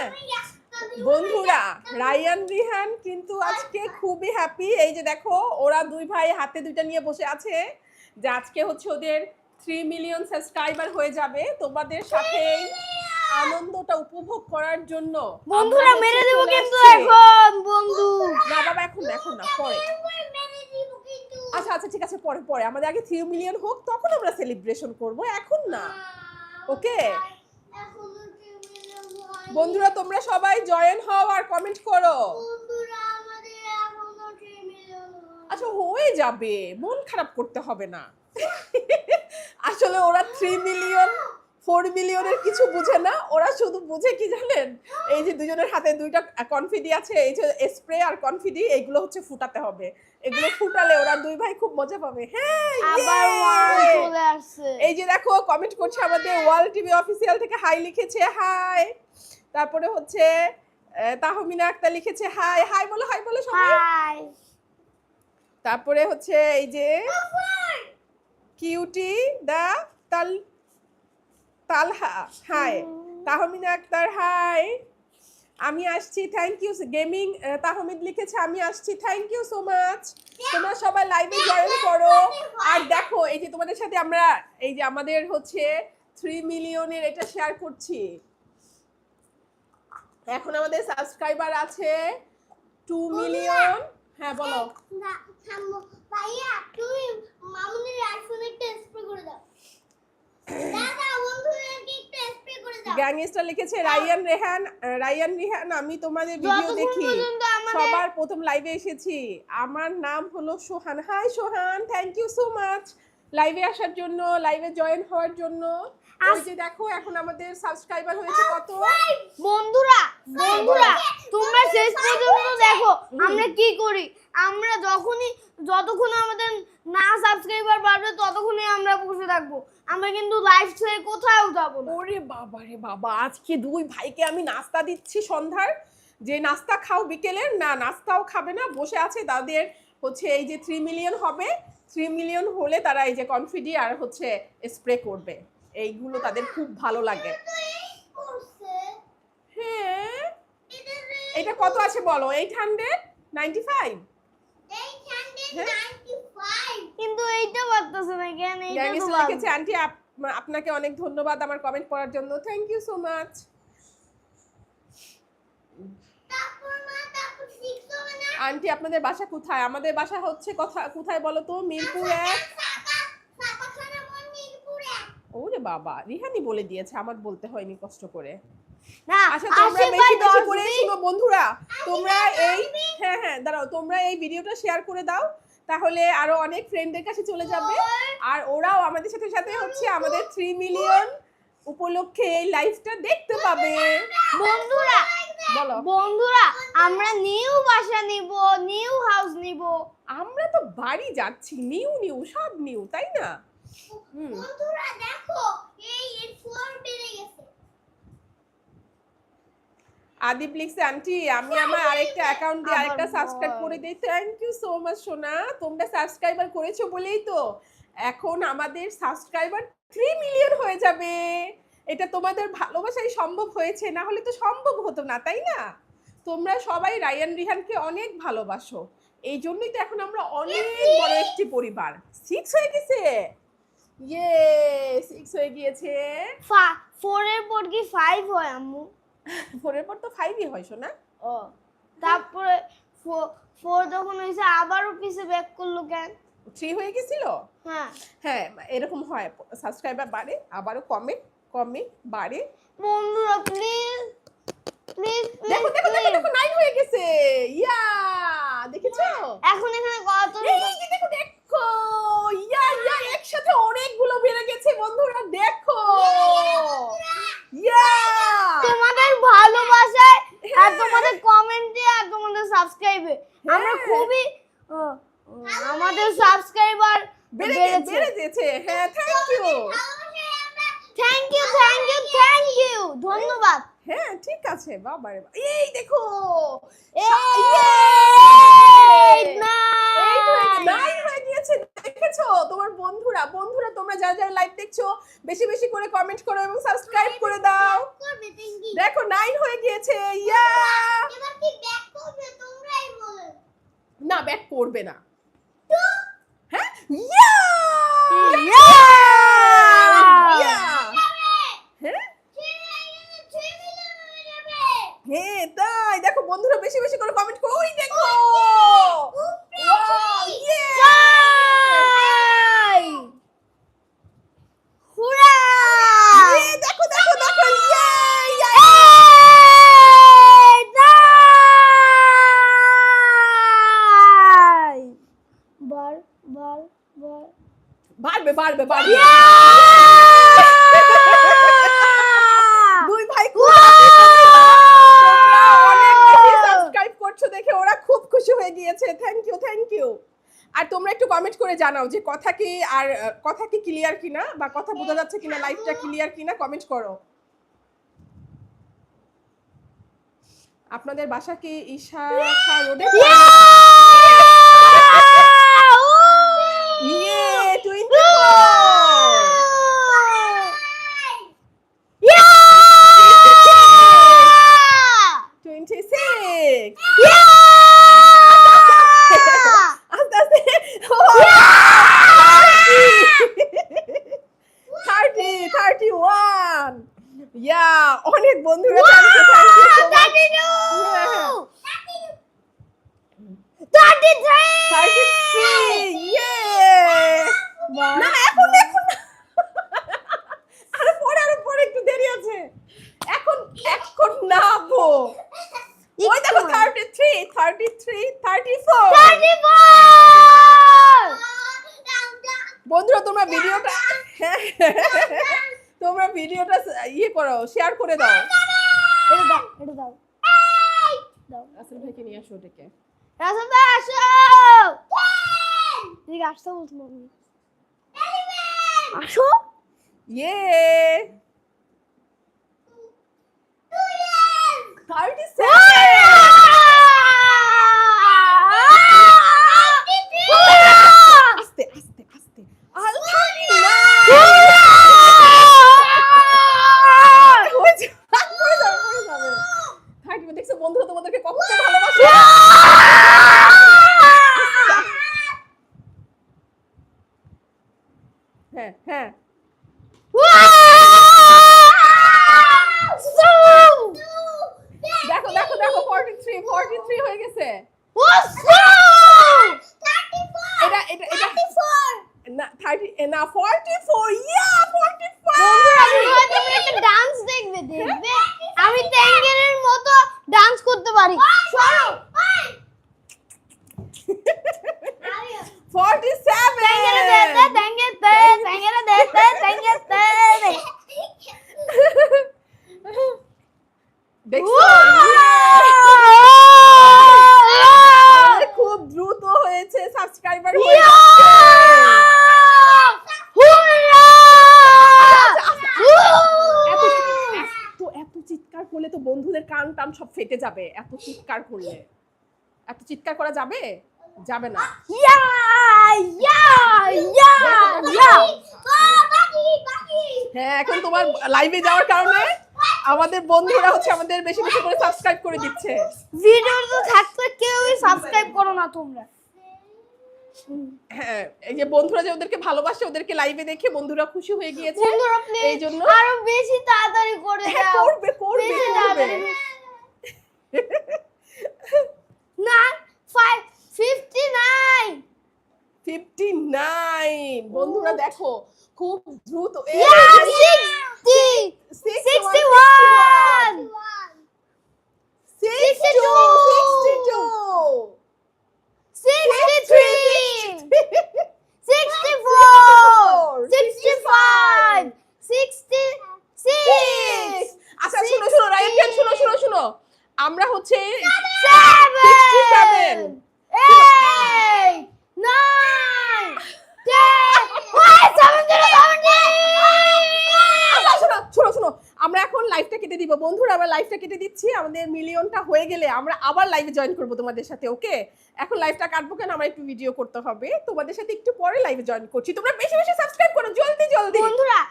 হ্যাঁ বন্ধুরা রায়ান রিহান কিন্তু আজকে খুবই হ্যাপি এই যে দেখো ওরা দুই ভাই হাতে দুইটা নিয়ে বসে আছে যে আজকে হচ্ছে ওদের থ্রি মিলিয়ন সাবস্ক্রাইবার হয়ে যাবে। তোমাদের সাথে আনন্দটা উপভোগ করার জন্য বন্ধুরা মেরে দেবো কিন্তু এখন বন্ধু। না বাবা এখন এখন না পরে। আচ্ছা আচ্ছা ঠিক আছে পরে পরে। আমাদের আগে থ্রি মিলিয়ন হোক তখন আমরা সেলিব্রেশন করব এখন না। ওকে বন্ধুরা তোমরা সবাই জয়েন হও আর কমেন্ট করো। আচ্ছা হয়ে যাবে। মন খারাপ করতে হবে না। আসলে ওরা থ্রি মিলিয়ন ফোর মিলিয়নের কিছু বুঝে না। ওরা শুধু বুঝে কি জানেন? এই যে দুজনের হাতে দুইটা কনফিডি আছে এই যে স্প্রে আর কনফিডি এগুলো হচ্ছে ফুটাতে হবে। এগুলো ফুটালে ওরা দুই ভাই খুব মজা পাবে। হ্যাঁ এই যে দেখো কমেন্ট করছে আমাদের ওয়াল টিভি অফিসিয়াল থেকে হাই লিখেছে হাই তারপরে হচ্ছে তাহমিনা আক্তার লিখেছে হাই হাই বলো হাই বলো সবাই। হাই। তারপরে হচ্ছে এই যে কিউটি দা তাল তালহা হাই। তাহমিনা আক্তার হাই। আমি আসছি থ্যাংক ইউ গেমিং তাহমিদ লিখেছে আমি আসছি থ্যাংক ইউ সো মাচ। তোমরা সবাই লাইভে জয়েন করো। আর দেখো এই যে তোমাদের সাথে আমরা এই যে আমাদের হচ্ছে থ্রি মিলিয়নের এটা শেয়ার করছি। এখন আমাদের সাবস্ক্রাইবার আছে টু মিলিয়ন হ্যাঁ বলো। ভাইয়া তুমি মামুনের আইফোনে একটা স্প্রে করে দাও। দাদা বন্ধুদেরকে একটু স্প্রে করে দাও। গ্যাংস্টার লিখেছে রায়ান রেহান রায়ান রিহান আমি তোমাদের ভিডিও দেখি। সবার প্রথম লাইভে এসেছি। আমার নাম হলো Sohan. Hi Sohan thank you so much লাইভে আসার জন্য লাইভে জয়েন হওয়ার জন্য। ওই যে দেখো এখন আমাদের সাবস্ক্রাইবার হয়েছে কত? বন্ধুরা বন্ধুরা তোমরা শেষ পর্যন্ত দেখো আমরা কি করি? আমরা যখনই যতক্ষণ আমাদের না সাবস্ক্রাইবার বাড়বে ততক্ষণই আমরা বসে থাকব। আমরা কিন্তু লাইভ ছেড়ে কোথাও যাব না। ওরে বাবা রে বাবা আজকে দুই ভাইকে আমি নাস্তা দিচ্ছি সন্ধ্যার। যে নাস্তা খাও বিকেলের না নাস্তাও খাবে না বসে আছে তাদের হচ্ছে এই যে থ্রি মিলিয়ন হবে। থ্রি মিলিয়ন হলে তারা এই যে কনফিডি আর হচ্ছে স্প্রে করবে। এইগুলো তাদের খুব ভালো লাগে। হ্যাঁ? এটা কত আছে বলো? এইট হান্ড্রেড নাইনটি ফাইভ কিন্তু এইটা পারতেছে না কেন? এইটা তো গ্যাংস্টার ভালো। লিখেছে আন্টি আপনাকে অনেক ধন্যবাদ আমার কমেন্ট করার জন্য। থ্যাংক ইউ সো মাচ তারপর মা তারপর 6 হবে না আন্টি আপনাদের বাসা কোথায়? আমাদের বাসা হচ্ছে কথা কোথায় বলো তো? মিরপুর এক। ওরে বাবা রিহানি বলে দিয়েছে আমার বলতে হয়নি কষ্ট করে। আচ্ছা তোমরা বেশি বেশি করে শুনো বন্ধুরা। তোমরা এই হ্যাঁ হ্যাঁ দাঁড়াও তোমরা এই ভিডিওটা শেয়ার করে দাও। তাহলে আরও অনেক ফ্রেন্ডদের কাছে চলে যাবে। আর ওরাও আমাদের সাথে সাথে হচ্ছে আমাদের থ্রি মিলিয়ন উপলক্ষে এই লাইভটা দেখতে পাবে। বন্ধুরা বলো। বন্ধুরা আমরা নিউ বাসা নিব নিউ হাউস নিব। আমরা তো বাড়ি যাচ্ছি নিউ নিউ সব নিউ তাই না? বন্ধুরা দেখো এই এর বেড়ে গেছে। আদিপ লিখছে আন্টি আমি আমার আরেকটা অ্যাকাউন্ট দিয়ে আরেকটা সাবস্ক্রাইব করে দিই। থ্যাংক ইউ সো মাচ সোনা। তোমরা সাবস্ক্রাইবার করেছ বলেই তো। এখন আমাদের সাবস্ক্রাইবার থ্রি মিলিয়ন হয়ে যাবে। এটা তোমাদের ভালোবাসাই সম্ভব হয়েছে না হলে তো সম্ভব হতো না তাই না? তোমরা সবাই রায়ান রিহানকে অনেক ভালোবাসো এই জন্যই তো এখন আমরা অনেক বড় একটি পরিবার। সিক্স হয়ে গেছে? ইয়ে সিক্স হয়ে গিয়েছে। ফোর এর পর কি ফাইভ হয় আম্মু? ফোরের পর তো ফাইভই হয় শোনা ও তারপরে ফোর যখন হয়েছে আবারও পিছে ব্যাক করল কেন? থ্রি হয়ে গেছিল? হ্যাঁ। হ্যাঁ এরকম হয় সাবস্ক্রাইবার বাড়ে আবারও কমে কমে বাড়ে। বন্ধুরা প্লিজ প্লিজ দেখো দেখো দেখো দেখো নাইন হয়ে গেছে। ইয়া দেখেছ? এখন এখানে কত এই যে দেখো দেখো। ইয়া ইয়া একসাথে অনেকগুলো বেড়ে গেছে বন্ধুরা দেখো। ইয়া। তোমাদের ভালোবাসায় আর হ্যাঁ। তোমাদের কমেন্টে আর তোমাদের সাবস্ক্রাইবে আমরা। খুবই আমাদের সাবস্ক্রাইবার বেড়েছে। বেড়ে গেছে। হ্যাঁ thank you thank you thank you thank you ধন্যবাদ। হ্যাঁ ঠিক আছে বাবা রে বাবা। এই দেখো দেখো দেখেছ? তোমার বন্ধুরা বন্ধুরা তোমরা যারা যারা লাইভ দেখছ বেশি বেশি করে কমেন্ট করো এবং সাবস্ক্রাইব করে দাও। দেখো নাইন হয়ে গিয়েছে। ইয়া! না ব্যাক করবে না তো হ্যাঁ ইয়া Yeah! ইয়া যাবে হ্যাঁ থ্রি মিলিয়ন থ্রি মিলিয়ন হয়ে যাবে হ্যাঁ তাই দেখো বন্ধুরা বেশি বেশি করে কমেন্ট করো। ওই দেখো। উপরে Wow, আছি। yeah! Jai! Hurrah! Yeah, দেখো দেখো দেখো yeah, yeah, Hey, Jai! বার বার বার বাড়বে বাড়বে বাড়বে দুই ভাই খুব তোমরা অনেক বেশি সাবস্ক্রাইব করছ দেখে ওরা হয়ে গিয়েছে। থ্যাংক ইউ থ্যাংক ইউ আর তোমরা একটু কমেন্ট করে জানাও যে কথা কি আর কথা কি ক্লিয়ার কিনা বা কথা বোঝা যাচ্ছে কিনা লাইভটা ক্লিয়ার কিনা কমেন্ট করো। আপনাদের বাসা কি ঈশা রোডে ইয়ে 33 yeah! না এখন এখন আরে পরে আরে পরে একটু দেরি আছে। এখন এখন না গো ওই দেখো 33 33 34 34 বন্ধুরা তোমরা ভিডিওটা তোমরা ভিডিওটা ইয়ে করো শেয়ার করে দাও। এটা দাও এটা দাও দাও। আসলে ঢেকে নিয়ে আসো ওটাকে রাসেল ভাই আসো ঠিক আসতে বলছি মাম্মি আসো ইয়ে থার্টি আস্তে আস্তে আস্তে আর থার্টি থার্টি দেখছ বন্ধুরা তোমাদেরকে কখন ভালোবাসে হ্যাঁ হ্যাঁ দেখো দেখো দেখো ফর্টি থ্রি ফর্টি থ্রি হয়ে গেছে। এটা এটা এটা না থার্টি না ডান্স দেখবে দেখবে? আমি ট্যাঙ্গেরের মতো ডান্স করতে পারি। সরো ফর্টি ট্যাঙ্গেরে সেভেন দেতে ট্যাঙ্গেতে ট্যাঙ্গেরে দেতে ট্যাঙ্গেতে দেখছ আরে খুব দ্রুত হয়েছে সাবস্ক্রাইবার হয়ে যাচ্ছে এত এত এত চিৎকার করলে তো বন্ধুদের কান টান সব ফেটে যাবে। এত চিৎকার করলে। এত চিৎকার করা যাবে? যাবে না। হ্যাঁ এখন তোমার লাইভে যাওয়ার কারণে আমাদের বন্ধুরা হচ্ছে আমাদের বেশি বেশি করে সাবস্ক্রাইব করে দিচ্ছে। ভিডিও তো থাকলে কেউই সাবস্ক্রাইব করো না তোমরা। হ্যাঁ এই যে বন্ধুরা যে ওদেরকে ভালোবাসে ওদেরকে লাইভে দেখে বন্ধুরা খুশি হয়ে গিয়েছে। এই জন্য আরও বেশি তাড়াতাড়ি করে হ্যাঁ দাও। করবে করবে করবে তাড়াতাড়ি না five fifty nine fifty nine বন্ধুরা দেখো খুব দ্রুত sixty two sixty two sixty three sixty four sixty five sixty six আচ্ছা শুনো শুনো রাইট খান শুনো শুনো শুনো আমরা হচ্ছে seven, eight, nine, ten, wait, seventeen, seventeen. আচ্ছা, শোনো শোনো শোনো আমরা এখন লাইভটা কেটে দিব। বন্ধুরা, আমরা লাইভটা কেটে দিচ্ছি। আমাদের মিলিয়নটা হয়ে গেলে আমরা আবার লাইভে জয়েন করব তোমাদের সাথে ওকে এখন লাইভটা কাটবো কেন? আমার একটু ভিডিও করতে হবে। তোমাদের সাথে একটু পরে লাইভে জয়েন করছি। তোমরা বেশি বেশি সাবস্ক্রাইব করো। জলদি জলদি! বন্ধুরা